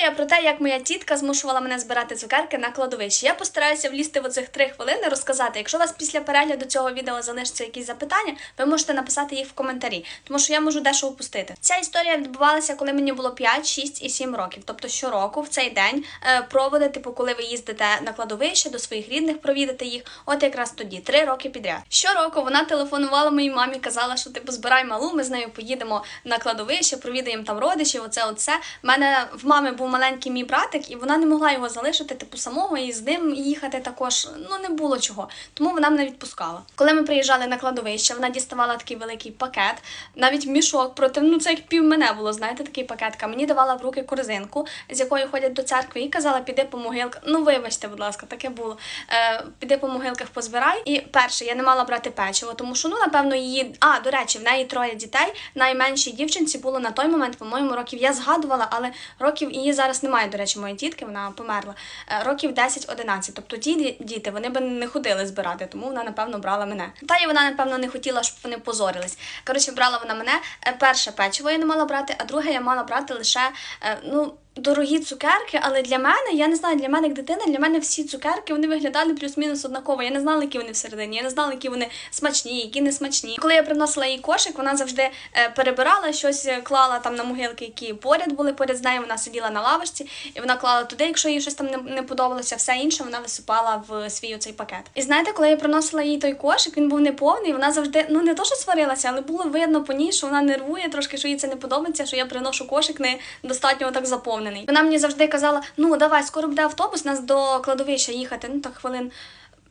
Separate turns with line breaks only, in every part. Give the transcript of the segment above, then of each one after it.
Історія про те, як моя тітка змушувала мене збирати цукерки на кладовищі. Я постараюся влізти в оцих три хвилини, розказати. Якщо у вас після перегляду цього відео залишаться якісь запитання, ви можете написати їх в коментарі, тому що я можу дещо упустити. Ця історія відбувалася, коли мені було 5, 6 і 7 років. Тобто щороку в цей день е, проводи, типу, коли ви їздите на кладовище до своїх рідних, провідати їх. От якраз тоді, три роки підряд. Щороку вона телефонувала моїй мамі, казала, що типу збирай малу, ми з нею поїдемо на кладовище, провідаємо там родичів. Оце, оце. В мене в мами був маленький мій братик, і вона не могла його залишити, типу, самого і з ним їхати також. Ну не було чого. Тому вона мене відпускала. Коли ми приїжджали на кладовище, вона діставала такий великий пакет, навіть мішок проти, ну це як пів мене було, знаєте, такий пакетка. Мені давала в руки корзинку, з якою ходять до церкви, і казала, піди по могилках. Ну вибачте, будь ласка, таке було. Е, піди по могилках, позбирай. І перше, я не мала брати печиво, тому що ну напевно її. А, до речі, в неї троє дітей. Найменшій дівчинці було на той момент, по-моєму, років я згадувала, але років її зараз немає. До речі, моєї тітки, вона померла. Е, років 10-11. Тобто ті діти вони би не ходили збирати, тому вона напевно брала мене. Та й вона напевно не хотіла, щоб вони позорились. Коротше, брала вона мене. Е, Перше печиво я не мала брати, а друге я мала брати лише е, ну. Дорогі цукерки, але для мене, я не знаю, для мене як дитина, для мене всі цукерки вони виглядали плюс-мінус однаково. Я не знала, які вони всередині, я не знала, які вони смачні, які не смачні. Коли я приносила їй кошик, вона завжди е, перебирала щось, е, клала там на могилки, які поряд були поряд з нею. Вона сиділа на лавочці, і вона клала туди, якщо їй щось там не, подобалося, все інше вона висипала в свій оцей пакет. І знаєте, коли я приносила їй той кошик, він був неповний. Вона завжди ну не то, що сварилася, але було видно по ній, що вона нервує трошки, що їй це не подобається, що я приношу кошик не достатньо так заповнений. Вона мені завжди казала: ну давай, скоро буде автобус, нас до кладовища їхати. Ну так хвилин.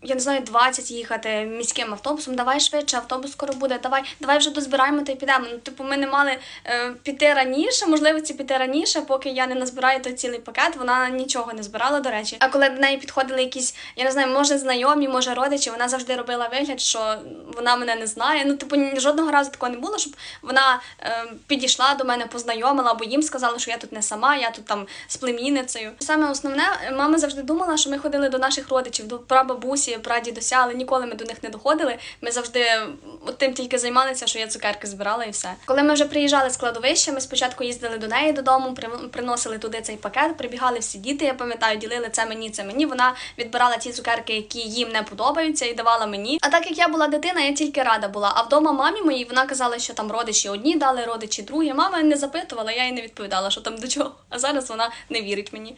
Я не знаю, 20 їхати міським автобусом. Давай швидше, автобус скоро буде. Давай, давай вже дозбираємо та й підемо. Ну, типу, ми не мали е, піти раніше, можливості піти раніше, поки я не назбираю той цілий пакет. Вона нічого не збирала, до речі. А коли до неї підходили якісь, я не знаю, може знайомі, може родичі, вона завжди робила вигляд, що вона мене не знає. Ну, типу, жодного разу такого не було, щоб вона е, підійшла до мене, познайомила, або їм сказала, що я тут не сама, я тут там з племінницею. Саме основне, мама завжди думала, що ми ходили до наших родичів, до прабабусі, прадідуся, але ніколи ми до них не доходили. Ми завжди от тим тільки займалися, що я цукерки збирала і все. Коли ми вже приїжджали з кладовища, ми спочатку їздили до неї додому, приносили туди цей пакет, прибігали всі діти. Я пам'ятаю, ділили це мені, це мені. Вона відбирала ті цукерки, які їм не подобаються, і давала мені. А так як я була дитина, я тільки рада була. А вдома мамі моїй вона казала, що там родичі одні дали, родичі другі. Мама не запитувала, я їй не відповідала, що там до чого. А зараз вона не вірить мені.